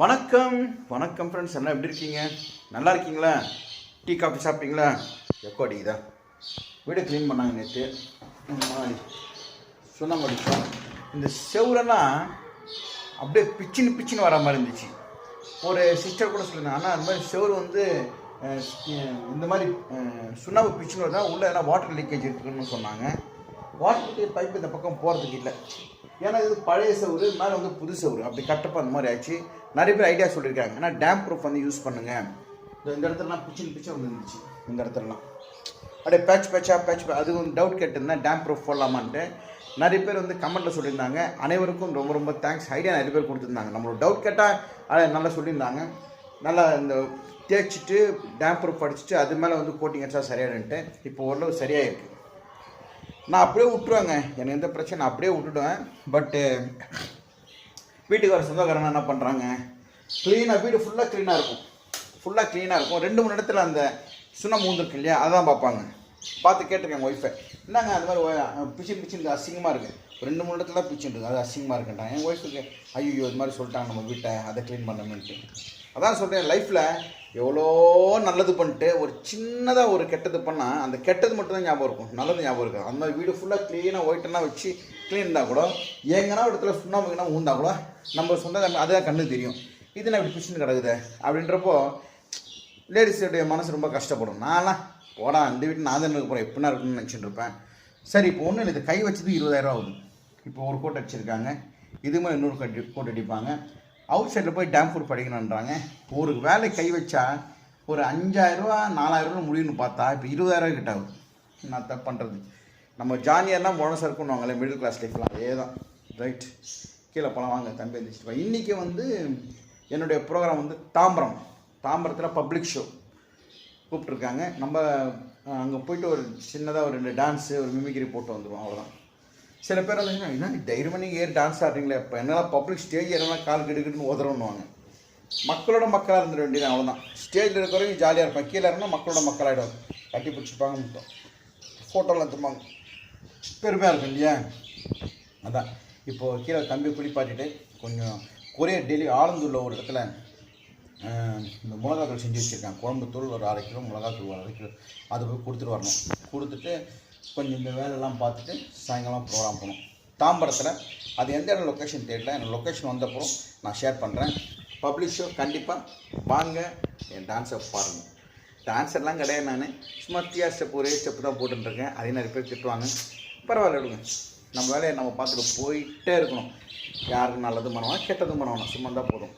வணக்கம். வணக்கம் ஃப்ரெண்ட்ஸ் எல்லாம் எப்படி இருக்கீங்க? நல்லா இருக்கீங்களா? டீ காஃபி சாப்பிட்டீங்களா? எப்போ அடிக்குதா? வீடு க்ளீன் பண்ணாங்க நேற்று சுண்ணாம்பு அடிச்சோம். இந்த செவுரெல்லாம் அப்படியே பிச்சின்னு பிச்சின்னு வர மாதிரி இருந்துச்சு. ஒரு சிஸ்டர் கூட சொல்லியிருந்தாங்க ஆனால் அந்த மாதிரி செவுரு வந்து இந்த மாதிரி சுண்ணாம்பு பிச்சுன்னு தான் உள்ளே எல்லாம் வாட்டர் லீக்கேஜ் இருக்குன்னு சொன்னாங்க. வாட்டர் பைப் இந்த பக்கம் போகிறதுக்கு இல்லை. ஏன்னா இது பழைய செவுரு மேலே வந்து புது செவுரு. அப்படி கட்டப்போ அந்த மாதிரி ஆச்சு நிறைய பேர் ஐடியா சொல்லியிருக்காங்க. ஏன்னா டேம் ப்ரூஃப் வந்து யூஸ் பண்ணுங்க. இந்த இந்த இடத்துலலாம் பிச்சின் பிச்சு வந்து இருந்துச்சு. இந்த இடத்துலலாம் அப்படியே பேட்ச் பேட்சாக பேட்ச் அது வந்து டவுட் கேட்டிருந்தேன் டேம் ப்ரூஃப் போடலாமான்ட்டு. நிறைய பேர் வந்து கமெண்ட்டில் சொல்லியிருந்தாங்க. அனைவருக்கும் ரொம்ப ரொம்ப தேங்க்ஸ் ஐடியா நிறைய பேர் கொடுத்துருந்தாங்க. நம்மளோட டவுட் கேட்டால் அதை நல்லா சொல்லியிருந்தாங்க. நல்லா இந்த தேய்ச்சிட்டு டேம் ப்ரூஃப் அடிச்சுட்டு அது மேலே வந்து கோட்டிங் அடிச்சா சரியாயிடுன்ட்டு இப்போ ஓரளவு சரியாக இருக்குது நான் அப்படியே விட்டுருவேங்க. எனக்கு எந்த பிரச்சனை அப்படியே விட்டுடுவேன். பட்டு வீட்டுக்கு வர சொந்தக்காரங்க என்ன பண்ணுறாங்க க்ளீனாக வீடு ஃபுல்லாக க்ளீனாக இருக்கும். ஃபுல்லாக க்ளீனாக இருக்கும். ரெண்டு மூணு இடத்துல அந்த சுண்ணம் மூந்திருக்கு இல்லையா? அதான் பார்ப்பாங்க. பார்த்து கேட்டிருக்கேன் ஒய்ஃபை என்னங்க அது மாதிரி பிச்சு பிச்சின் அசிங்கமாக இருக்குது ரெண்டு மூணு இடத்துல பிச்சின் இருக்குது அது அசிங்கமாக இருக்குன்றாங்க என் ஒய்ஃபுக்கு ஐயோ இது மாதிரி சொல்லிட்டாங்க நம்ம வீட்டை. அதை க்ளீன் பண்ணணுன்ட்டு அதான் சொல்கிறேன் லைஃப்பில் எவ்வளோ நல்லது பண்ணிட்டு ஒரு சின்னதாக ஒரு கெட்டது பண்ணால் அந்த கெட்டது மட்டும்தான் ஞாபகம் இருக்கும். நல்லது ஞாபகம் இருக்கும் அந்த மாதிரி வீடு ஃபுல்லாக க்ளீனாக ஒயிட்டெல்லாம் வச்சு க்ளீன் இருந்தால் கூட எங்கன்னா ஒரு இடத்துல சுண்ணாம்புக்குனா ஊந்தா கூட நம்ம சொந்த அதுதான் கண்ணுக்கு தெரியும். இது நான் இப்படி பிடிச்சின்னு கிடக்குது? அப்படின்றப்போ லேடிஸுடைய மனசு ரொம்ப கஷ்டப்படும். நான்லாம் போடா இந்த வீட்டு நான் தான் இருக்க போகிறேன் எப்படின்னா இருக்குன்னு நினச்சிட்டு இருப்பேன். சரி இப்போ ஒன்று இது கை வச்சது இருபதாயிரம் ஆகுது. இப்போ ஒரு கோட் அடிச்சிருக்காங்க. இது மாதிரி இன்னொரு கட்டி கோட் அடிப்பாங்க. அவுட் சைடில் போய் டேம் ஃபுட் படிக்கணுன்றாங்க ஒரு வேலை கை வச்சா ஒரு அஞ்சாயிரரூவா நாலாயிரரூவா முடியும்னு பார்த்தா இப்போ இருபதாயிரம் கிட்ட ஆகுது. நான் தப்பு பண்ணுறது நம்ம ஜானியர்லாம் போனஸ் இருக்குன்னுவாங்களே மிடில் கிளாஸ் லைஃப்லாம் அதே தான் ரைட் கீழே போகலாம் வாங்க. தம்பி எழுந்திரிச்சிட்டு இன்றைக்கி வந்து என்னுடைய ப்ரோக்ராம் வந்து தாம்பரம். தாம்பரத்தில் பப்ளிக் ஷோ கூப்பிட்ருக்காங்க நம்ம அங்கே போயிட்டு ஒரு சின்னதாக ஒரு ரெண்டு டான்ஸு ஒரு மிமிக்ரி போட்டு வந்துடுவோம் அவ்வளோதான் சில பேர் வந்து என்ன தைரியம் நீங்கள் ஏறி டான்ஸ் ஆடுறீங்களே? இப்போ என்னால் பப்ளிக் ஸ்டேஜ் ஏறலாம் கால் கிடுக்கிட்டுன்னு உதறணுவாங்க மக்களோட மக்களாக இருந்துட வேண்டியது அவ்வளோதான் ஸ்டேஜில் இருக்கிறவங்க ஜாலியாக இருப்பாங்க. கீழே இருந்தால் மக்களோட மக்களாகிடும் கட்டி பிடிச்சிப்பாங்க மட்டும் ஃபோட்டோலாம் எடுத்துப்பாங்க பெருமையாக இருக்கும் இல்லையா? அதான். இப்போது கீழே தம்பி குளிப்பாட்டிட்டு கொஞ்சம் கொரியர் டெய்லி ஆலந்தூரில் ஒரு இடத்துல இந்த மிளகாத்தூள் செஞ்சு வச்சுருக்கேன் குழம்பு தூள் ஒரு அரை கிலோ மிளகாத்தூள் ஒரு அரை கிலோ. அதை போய் கொடுத்துட்டு வரணும். கொடுத்துட்டு கொஞ்சம் இந்த வேலையெல்லாம் பார்த்துட்டு சாயங்காலம் ப்ரோக்ராம் போகணும். தாம்பரத்தில் அது எந்த இடம் லொக்கேஷன் தேடல. எனக்கு லொக்கேஷன் வந்தப்புறம் நான் ஷேர் பண்ணுறேன் பப்ளிஷோ கண்டிப்பாக வாங்க. என் டான்ஸை பாருங்கள் டான்ஸர்லாம் கிடையாது நான். சும்மா டிஆர் ஸ்டெப் ஒரே ஸ்டெப் தான் போட்டுருக்கேன் அதே நிறைய பேர் திட்டுவாங்க. பரவாயில்ல விடுங்க. நம்ம வேலையை நம்ம பார்த்துட்டு போயிட்டே இருக்கணும். யாருக்கு நல்லதும் பண்ணணும் கெட்டதும் பண்ணணும் சும்மா தான் போதும்.